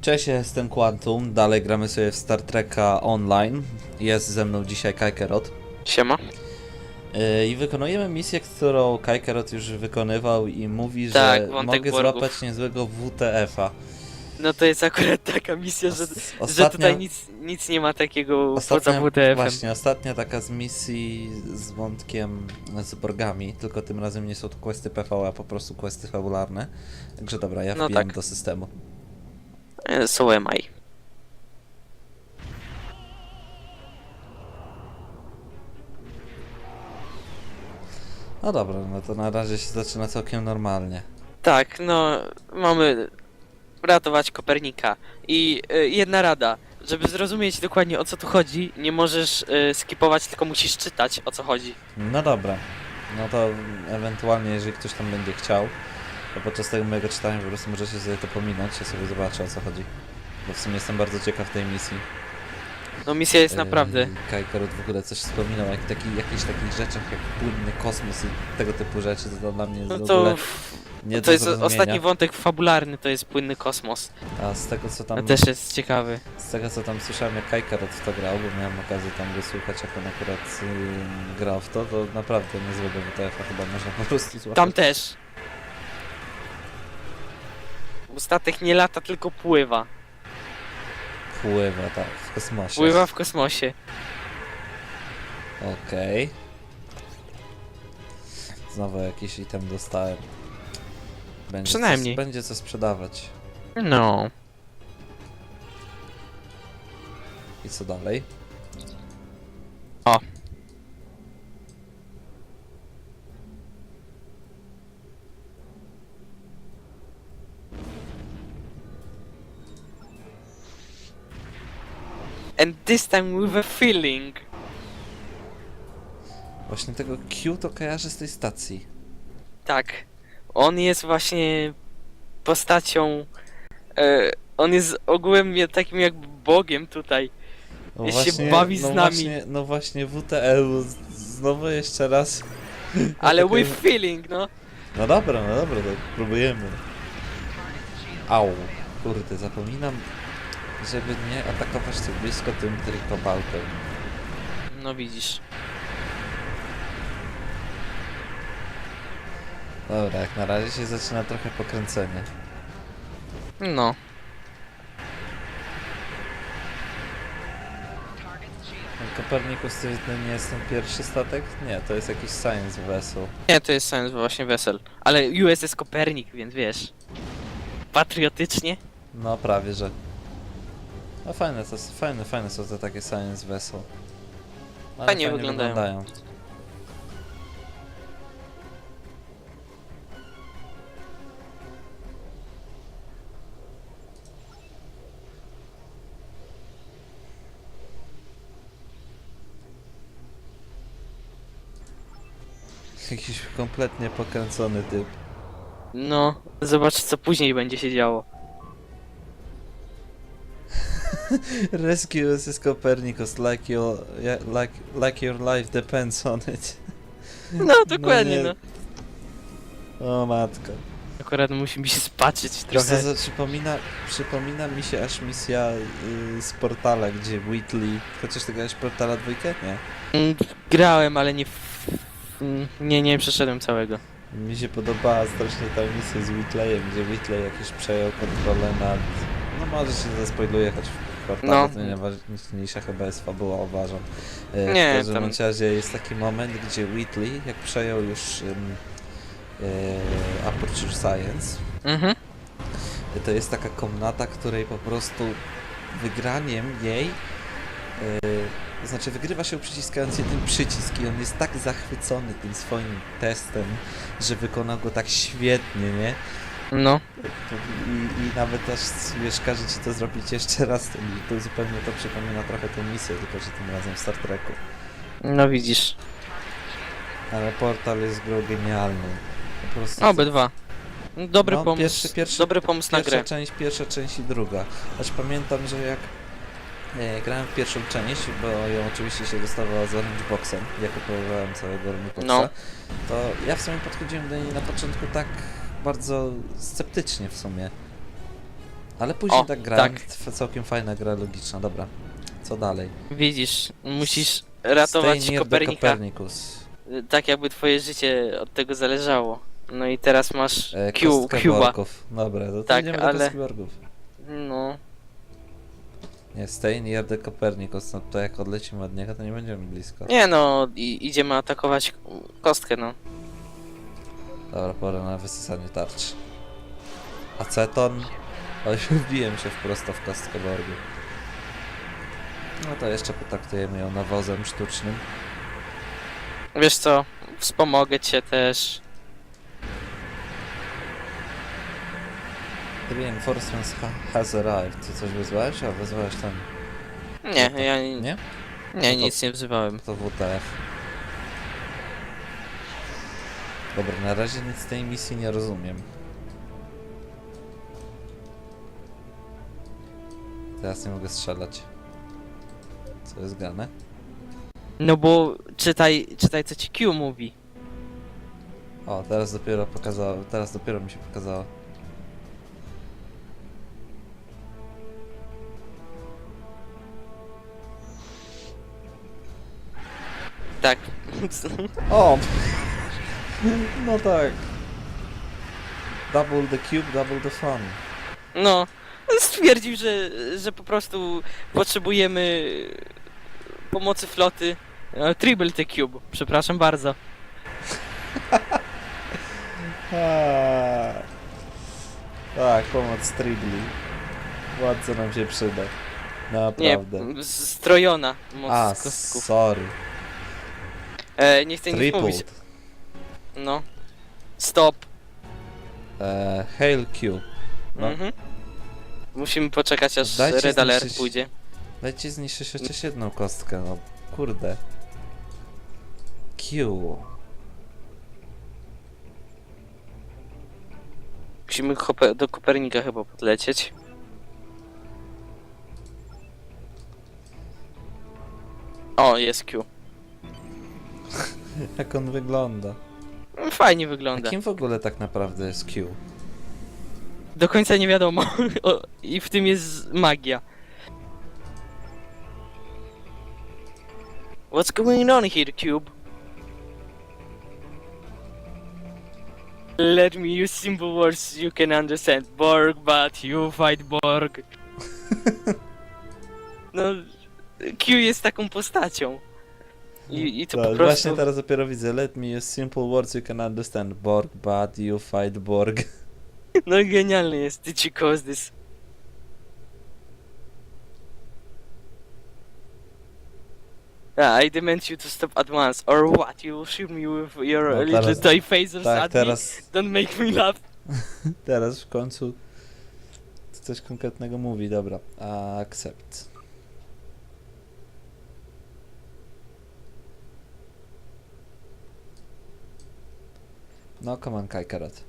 Cześć, jestem Quantum, dalej gramy sobie w Star Treka Online. Jest ze mną dzisiaj Kajkerot. Siema. Yy, I wykonujemy misję, którą Kajkerot już wykonywał i mówi, Tak, że wątek mogę Borgów. złapać niezłego WTF-a. No to jest akurat taka misja, że, Os- że tutaj nic, nic nie ma takiego poza WTF-em. właśnie, ostatnia taka z misji z wątkiem z Borgami, tylko tym razem nie są to questy PV, a po prostu questy fabularne. Także dobra, ja No wbijam tak. do systemu. E, So am I. No dobra, no to na razie się zaczyna całkiem normalnie. Tak, no mamy ratować Kopernika. I e, jedna rada, żeby zrozumieć dokładnie o co tu chodzi, nie możesz e, skipować, tylko musisz czytać o co chodzi. No dobra. No to ewentualnie, jeżeli ktoś tam będzie chciał, to podczas tego mojego czytania po prostu możecie sobie to pominąć, ja sobie zobaczę o co chodzi. Bo w sumie jestem bardzo ciekaw tej misji. No misja jest naprawdę. Kajkorot w ogóle coś wspominał, jak taki, jakichś takich rzeczach jak płynny kosmos i tego typu rzeczy, to, to dla mnie No w to, ogóle nie to jest ostatni wątek fabularny, to jest płynny kosmos. A z tego co To tam, też jest ciekawy. z tego co tam słyszałem jak Kajkorot w to grał, bo miałem okazję tam go słuchać jak on akurat yy, grał w to, to naprawdę niezłego WTF-a chyba można po prostu złapać. Tam też. Bo Statek nie lata, tylko pływa. Pływa, tak, w kosmosie. Pływa w kosmosie. Okej. Znowu jakiś item dostałem. Będzie Przynajmniej. Co, będzie co sprzedawać. No. I co dalej? O. And this time with a feeling. Właśnie tego Q to kojarzę z tej stacji. Tak. On jest właśnie postacią. E, on jest ogółem je- takim jak bogiem tutaj. No się bawi z no nami. Właśnie, no właśnie WTL, znowu jeszcze raz. Ale with feeling, no. No dobra, no dobra, to próbujemy. Au, kurde, zapominam, żeby nie atakować tak blisko tym trikopałkiem. No widzisz. Dobra, jak na razie się zaczyna trochę pokręcenie. No. Kopernikus to nie jest ten pierwszy statek? Nie, to jest jakiś science vessel. Nie, to jest sens właśnie wesel. Ale USS Kopernik, więc wiesz. Patriotycznie. No prawie, że. No fajne, to fajne, fajne są te takie science vessel. Ale Fajnie wyglądają. wyglądają. Jakiś kompletnie pokręcony typ. No, zobacz co później będzie się działo. Rescue is Copernicus like your, like, like your life depends on it. No, dokładnie, nie. no. O matko. Akurat musi mi się spaczyć co, trochę. za- przypomina, przypomina mi się aż misja y, z Portala, gdzie Whitley... Chociaż ty grałeś Portala dwójkę? Nie. Mm, Grałem, ale nie... mm, Nie, nie przeszedłem całego. Mi się podobała strasznie ta misja z Whitleyem, gdzie Whitley jakiś przejął kontrolę nad... No może się zaspoiluję, choć No. to najważniejsza chyba jest fabuła, uważam. Y, Nie, w każdym tam- bądź razie jest taki moment, gdzie Whitley, jak przejął już ym, y, Aperture Science, Mhm. To jest taka komnata, której po prostu wygraniem jej, to znaczy wygrywa się przyciskając jeden przycisk i on jest tak zachwycony tym swoim testem, że wykonał go tak świetnie, nie? No. I, i nawet aż wiesz, każe ci to zrobić jeszcze raz i to zupełnie to przypomina trochę tą misję, tylko że tym razem w Star Treku. No widzisz. Ale portal jest grą genialną. Po prostu Obydwa. Dobry No, pomysł. pierwszy- pierwszy- dobry pomysł na Pierwsza grę. część, pierwsza część i druga. Choć pamiętam, że jak e, grałem w pierwszą część, bo ją oczywiście się dostawała z Orange Boxem, ja kupowałem całego Orange Boxa, No. to ja w sumie podchodziłem do niej na początku tak bardzo sceptycznie w sumie. Ale później O, tak grałem, tak. f- całkiem fajna gra logiczna, dobra. Co dalej? Widzisz, musisz ratować Stay near the Kopernika, Copernicus. tak jakby twoje życie od tego zależało. No i teraz masz E, Q, Cuba. worków. Dobra, to, Tak, idziemy ale- do kostki worków. No, Nie, stay near the Copernicus, no to jak odlecimy od niego, to nie będziemy blisko. nie no, i, idziemy atakować kostkę, no. Dobra, pora na wysysanie tarcz. Aceton. Oj, wbiłem się wprost w kostkę worgu. No to jeszcze potraktujemy ją nawozem sztucznym. Wiesz co, wspomogę cię też. The reinforcements ha has arrived. Ty coś wyzwałeś? A, wyzwałeś tam. Nie, ja Nie? nie, No nic nie wzywałem. To WTF. Dobra, na razie nic z tej misji nie rozumiem. Teraz nie mogę strzelać. Co jest grane? No bo czytaj, czytaj co ci Q mówi. O, teraz dopiero pokazało, teraz dopiero mi się pokazało. Tak. O! No tak. Double the cube, double the fun. No, stwierdził, że, że po prostu potrzebujemy pomocy floty. E, Triple the Cube, przepraszam bardzo. Eee. Tak, pomoc Trigli. Bardzo nam się przyda. Nie, Naprawdę. strojona moc A, z kostków. sorry. E, nie chcę nic mówić. Tripled. No. Stop. Eee, Hail Q. No. Mhm. Musimy poczekać aż Dajcie Red Alert zniszczyć- pójdzie. Dajcie zniszczyć chociaż jedną kostkę, no kurde. Q. Musimy Kope- do Kopernika chyba podlecieć. O, jest Q. Jak on wygląda. Fajnie A wygląda. kim w ogóle tak naprawdę jest Q? Do końca nie wiadomo. o, I w tym jest magia. What's going on here, Cube? Let me use simple words you can understand. Borg, but you fight Borg. no, Q jest taką postacią. I, i to Tak, po prostu... Właśnie teraz dopiero widzę. Let me use simple words you can understand. Borg, but you fight Borg. No genialny jest. Did you cause this? Yeah, I demand you to stop at once, or what? You will shoot me with your No, little teraz- toy phasers Tak, at me? teraz, Don't make me laugh. teraz w końcu coś konkretnego mówi. Dobra, accept. No, come on, Kajkarat.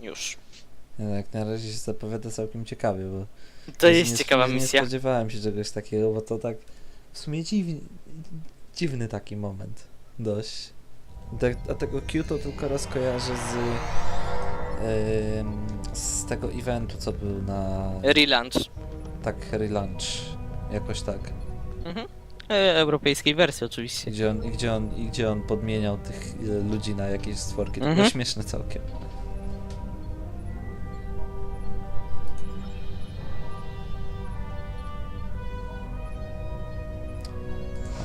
Już. No, Jak na razie się zapowiada całkiem ciekawie, bo To nie- jest nie, ciekawa nie misja. Nie spodziewałem się czegoś takiego, bo to tak w sumie dziwny, dziwny taki moment. Dość. Tak, a tego Q to tylko raz kojarzę z z tego eventu, co był na Relaunch. tak relaunch. Jakoś tak. Mhm. E, europejskiej wersji oczywiście. Gdzie on, i gdzie on, i gdzie on podmieniał tych e, ludzi na jakieś stworki. To było Mhm. śmieszne całkiem.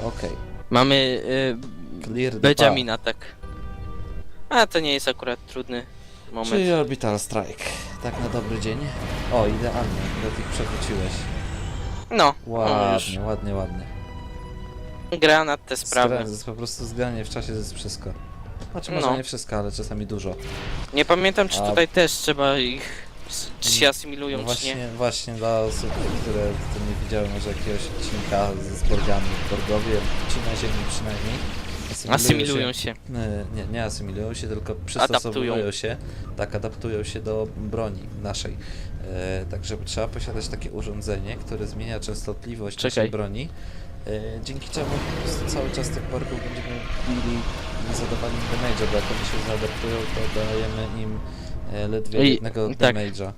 Okej. Mamy Clear e, the Benjamina, tak. A to nie jest akurat trudny moment. Czyli Orbital Strike. Tak na dobry dzień. O, idealnie. Do tych przewróciłeś. No, no już. Ładnie, ładnie, ładnie. Granat te sprawy. Zgra- jest po prostu zgranie w czasie to jest wszystko. Znaczy może No. nie wszystko, ale czasami dużo. Nie pamiętam, czy A- tutaj też trzeba ich... Czy się asymilują, No czy nie. właśnie, właśnie dla osób, które to nie widziały może jakiegoś odcinka ze sporgami Borgowie, ci na ziemi przynajmniej. Asymilują się. Nie, nie, nie asymilują się, tylko przystosowują Adaptują. się, tak adaptują się do broni naszej. E, także trzeba posiadać takie urządzenie, które zmienia częstotliwość Czekaj. naszej broni, e, dzięki czemu po prostu cały czas tych borgów będziemy bili i zadawali im damage'a, bo jak oni się zaadaptują, to dajemy im E, ledwie I- jednego tak. damage'a.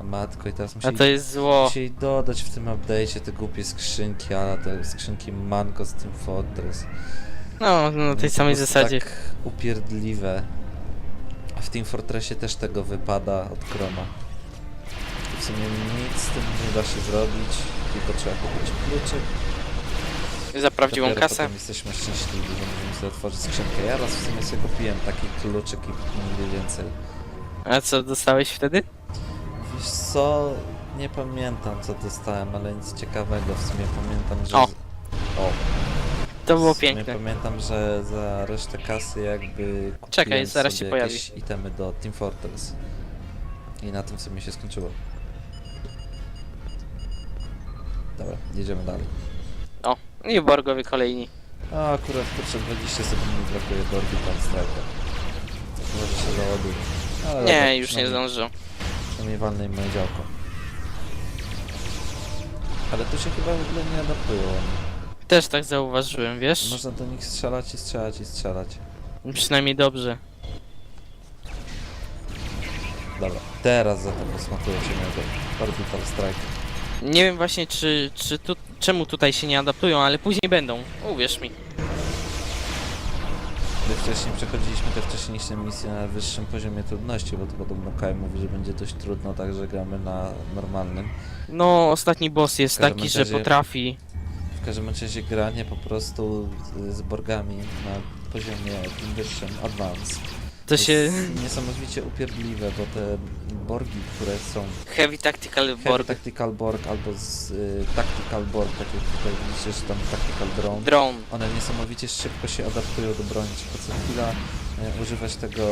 A matko, i teraz A musieli, to jest zło. musieli dodać w tym update'cie te głupie skrzynki, ale te skrzynki Mango z tym Fortress. No, no na tej samej prostu zasadzie. Tak upierdliwe. A w Team Fortressie też tego wypada od Chroma. W sumie nic z tym nie da się zrobić, tylko trzeba kupić kluczyk. Za prawdziwą Dopiero kasę. Potem jesteśmy szczęśliwi, że możemy sobie otworzyć skrzynkę. Ja raz w sumie sobie kupiłem taki kluczyk i nigdy więcej. A co dostałeś wtedy? Wiesz co, nie pamiętam co dostałem, ale nic ciekawego. W sumie pamiętam, że... O. O, To było w sumie piękne. pamiętam, że za resztę kasy jakby kupiłem Czekaj, zaraz się sobie pojawi. jakieś itemy do Team Fortress. I na tym w sumie się skończyło. Dobra, jedziemy dalej. O, i Borgowie kolejni. A akurat kurczę 20 sekund mi brakuje do Orbital Strike'a. Może się załaduje. Ale dobra, Nie, już nie przynajmniej- zdążył. Przynajmniej walnej moje działko. Ale tu się chyba w ogóle nie adaptują. Też tak zauważyłem, wiesz? Można do nich strzelać i strzelać i strzelać. Przynajmniej dobrze. Dobra, teraz za to posmakuje się mojego Orbital Strike. Nie wiem właśnie, czy, czy tu, czemu tutaj się nie adaptują, ale później będą. Uwierz mi. My wcześniej przechodziliśmy te wcześniejsze misje na wyższym poziomie trudności, bo to podobno Kai mówi, że będzie dość trudno, także gramy na normalnym. No, ostatni boss jest W każdym taki, że razie- potrafi. W każdym razie granie po prostu z- Borgami na poziomie tym wyższym, Advance. To się... jest niesamowicie upierdliwe, bo te Borgi, które są Heavy Tactical Heavy Borg. Tactical Borg albo z y, Tactical Borg, tak jak tutaj widzicie, że tam Tactical Drone, Drone. one niesamowicie szybko się adaptują do broni, trzeba co chwila y, używać tego,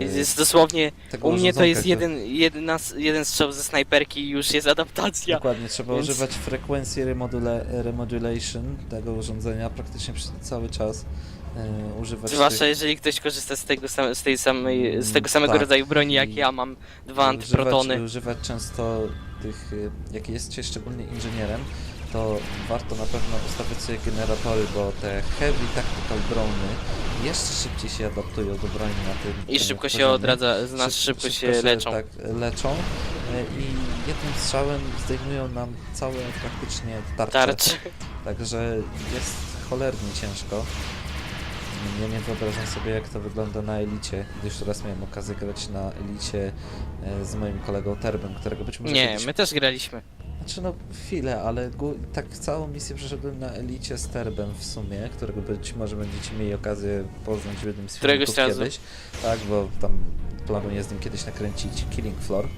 y, Jest dosłownie... tego U mnie to urządzonka, jest jeden, jedna, s- jeden strzał ze snajperki i już jest adaptacja. Dokładnie, trzeba Więc- używać frekwencji remodula remodulation tego urządzenia praktycznie przez cały czas. Y, używać Zwłaszcza tych, jeżeli ktoś korzysta z tego, sam, z tej samej, z tego samego tak. rodzaju broni jak I ja, mam dwa używać, antyprotony. używać często tych, y, jak jesteście szczególnie inżynierem, to warto na pewno ustawiać sobie generatory, bo te heavy tactical drony jeszcze szybciej się adaptują do broni na tym I szybko się poziomie. odradza, Szyb- szybko się leczą. Tak, leczą y, i jednym strzałem zdejmują nam całe praktycznie tarcze. Tarcz. Także jest cholernie ciężko. Ja nie wyobrażam sobie jak to wygląda na elicie, gdyż raz miałem okazję grać na elicie e, z moim kolegą Terbem, którego być może Nie, kiedyś... my też graliśmy. Znaczy no chwilę, ale gó- tak całą misję przeszedłem na elicie z Terbem w sumie, którego być może będziecie mieli okazję poznać w jednym z Któregoś filmików razu. kiedyś. Tak, bo tam planuję z nim kiedyś nakręcić Killing Floor.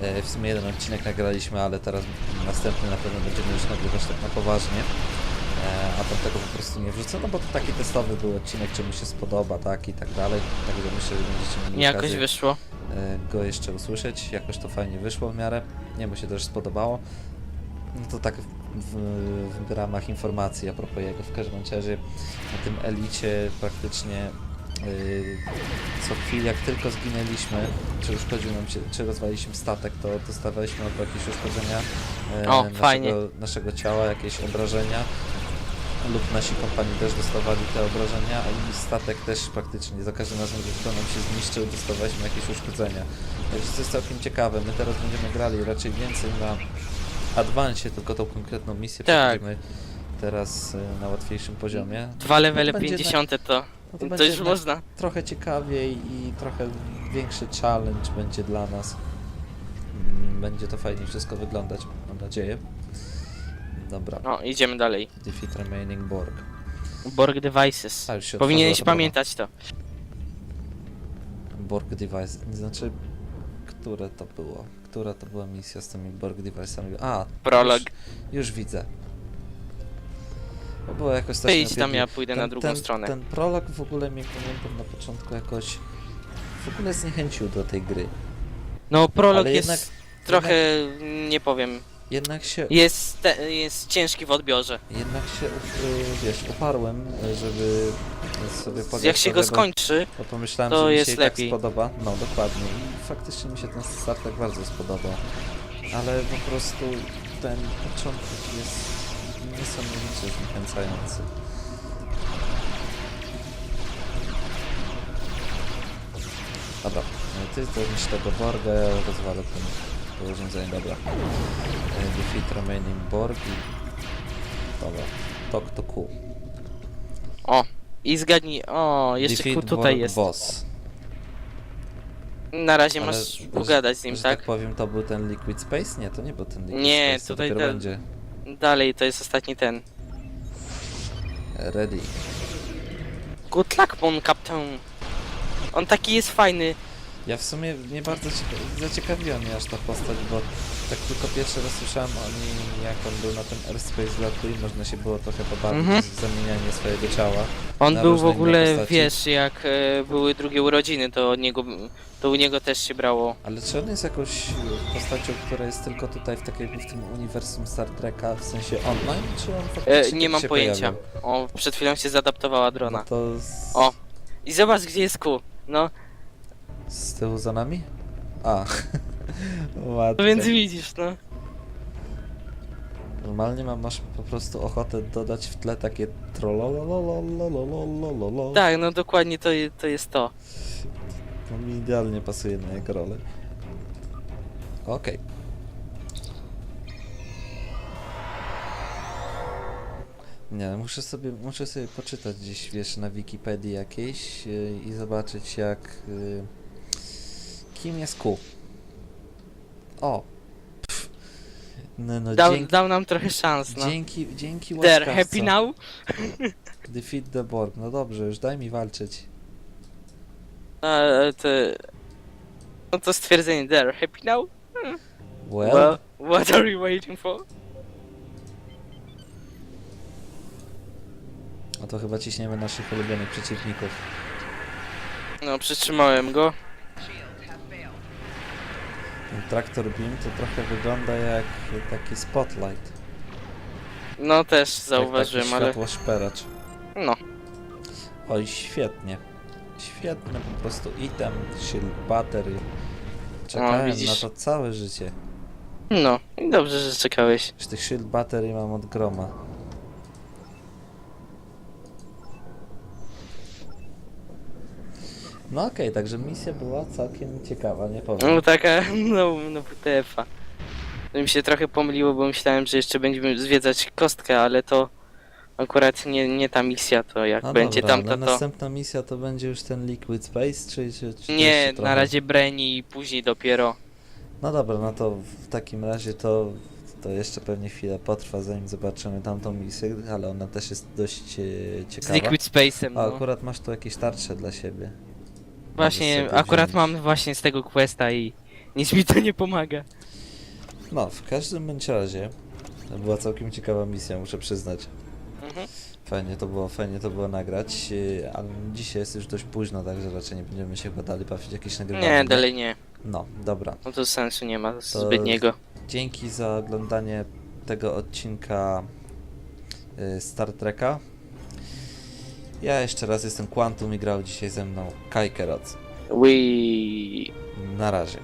E, W sumie jeden odcinek nagraliśmy, ale teraz następny na pewno będziemy już nagrywać tak na poważnie. E, A tamtego po prostu nie wrzucę, no bo to taki testowy był odcinek, czy mu się spodoba, tak i tak dalej. Także myślę, że będziecie mieli Jakoś okazję wyszło. e, go jeszcze usłyszeć. Jakoś to fajnie wyszło w miarę. Nie mu się też spodobało. No to tak w, w, ramach informacji a propos jego. W każdym razie na tym elicie praktycznie yy, co chwilę, jak tylko zginęliśmy, czy uszkodził nam się, czy rozwaliliśmy statek, to dostawaliśmy albo jakieś uszkodzenia e, O, naszego, naszego ciała, jakieś obrażenia lub nasi kompanii też dostawali te obrażenia i statek też praktycznie za każdym razem, gdy to nam się zniszczył, dostawaliśmy jakieś uszkodzenia. Także to jest całkiem ciekawe. My teraz będziemy grali raczej więcej na advansie, tylko tą konkretną misję Tak. teraz y, na łatwiejszym poziomie. Dwa levele będzie 50 to, No to to już można. trochę ciekawiej i trochę większy challenge będzie dla nas. Mm, Będzie to fajnie wszystko wyglądać, mam nadzieję. Dobra. No, idziemy dalej. Defeat remaining Borg. Borg Devices. A, już się Powinieneś otworzyła zabawa. pamiętać to. Borg Device. Znaczy, które to było? Która to była misja z tymi Borg Device'ami? A, Prolog. Już, już widzę. To było jakoś Ty tak idź tam, ja pójdę na drugą ten, stronę. Ten prolog w ogóle mnie pamiętam na początku jakoś w ogóle zniechęcił do tej gry. No, prolog Ale jest jednak- trochę, nie powiem, Jednak się, jest, te, jest ciężki w odbiorze. jednak się u- wiesz, uparłem, żeby sobie pograć Jak się go skończy, Bo pomyślałem, to że mi jest się i lepiej. tak spodoba. No, dokładnie. I faktycznie mi się ten startek bardzo spodobał. Ale po prostu ten początek jest niesamowicie zniechęcający. Dobra, e, ty zajmiesz tego Borga, ja rozwalę ten to urządzenie, dobra. Defeat remaining Borg i... Dobra, Talk to Q. O, i zgadnij. O, jeszcze Defeat tutaj Borg jest. Boss. Na razie Ale, masz że- pogadać z nim, że tak? tak powiem, to był ten Liquid Space? Nie, to nie był ten Liquid Nie, Space, to tutaj dopiero ten- będzie. Dalej, to jest ostatni ten. Ready. Good luck, mon captain. On taki jest fajny. Ja w sumie nie bardzo cieka- zaciekawiła mnie aż ta postać, bo tak tylko pierwszy raz słyszałem o nim, jak on był na tym airspace lotu i można się było trochę pobawić Mhm. z zamienianie swojego ciała. On Na był w różne inne ogóle, postaci. wiesz, jak e, były drugie urodziny, to od niego, to u niego też się brało. Ale czy on jest jakąś postacią, która jest tylko tutaj w takim w tym uniwersum Star Treka, w sensie online, czy on E, faktycznie nie tak mam się pojęcia. pojawił? O, przed chwilą się zadaptowała drona. No to z, O. I zobacz, gdzie jest ku. No, z tyłu za nami? A, no ładnie. więc widzisz, no. Normalnie mam, masz po prostu ochotę dodać w tle takie trollolololololololololol. Tak, no dokładnie to, je- to jest to. To mi idealnie pasuje na jego rolę. Okej. Nie, muszę sobie, muszę sobie poczytać gdzieś, wiesz, na Wikipedii jakiejś yy, i zobaczyć jak... Yy, kim jest Q. O! Pff. No, no, Dał, dzięki, dał nam trochę szans, no. dzięki, dzięki There, happy now? Defeat the Borg. No dobrze, już daj mi walczyć. E, to... No to stwierdzenie, there, happy now? Well, Well, what are you waiting for? no to chyba ciśniemy naszych ulubionych przeciwników. No, przytrzymałem go. Ten traktor beam to trochę wygląda jak taki spotlight. No też jak zauważyłem, taki ale... światło szperacz. No. Oj, świetnie. Świetny po prostu item, shield battery. Czekałem widzisz. na to całe życie. No, i dobrze, że czekałeś. Już tych shield battery mam od groma. No okej, także misja była całkiem ciekawa, nie powiem. No taka, no, no WTF-a. To mi się trochę pomyliło, bo myślałem, że jeszcze będziemy zwiedzać kostkę, ale to akurat nie, nie ta misja, to jak No będzie dobra, tamta, no to... następna misja to będzie już ten Liquid Space, czy, czy, czy Nie, jeszcze na trochę? razie Breni i później dopiero. No dobra, no to w takim razie to, to jeszcze pewnie chwilę potrwa, zanim zobaczymy tamtą misję, ale ona też jest dość e, Z ciekawa. Liquid Space'em, A no. akurat masz tu jakieś tarcze dla siebie. Właśnie, sobie akurat wziąć. mam właśnie z tego questa i nic mi to nie pomaga. No, w każdym bądź razie to była całkiem ciekawa misja, muszę przyznać. Mhm. Fajnie to było, fajnie to było nagrać, e, ale dzisiaj jest już dość późno, także raczej nie będziemy się chyba dalej bawić jakieś nagrywanie. Nie, dalej nie. No, dobra. No to sensu nie ma To- zbytniego. Dzięki za oglądanie tego odcinka y, Star Treka. Ja jeszcze raz jestem Quantum i grał dzisiaj ze mną Kai Keroc. We Na razie.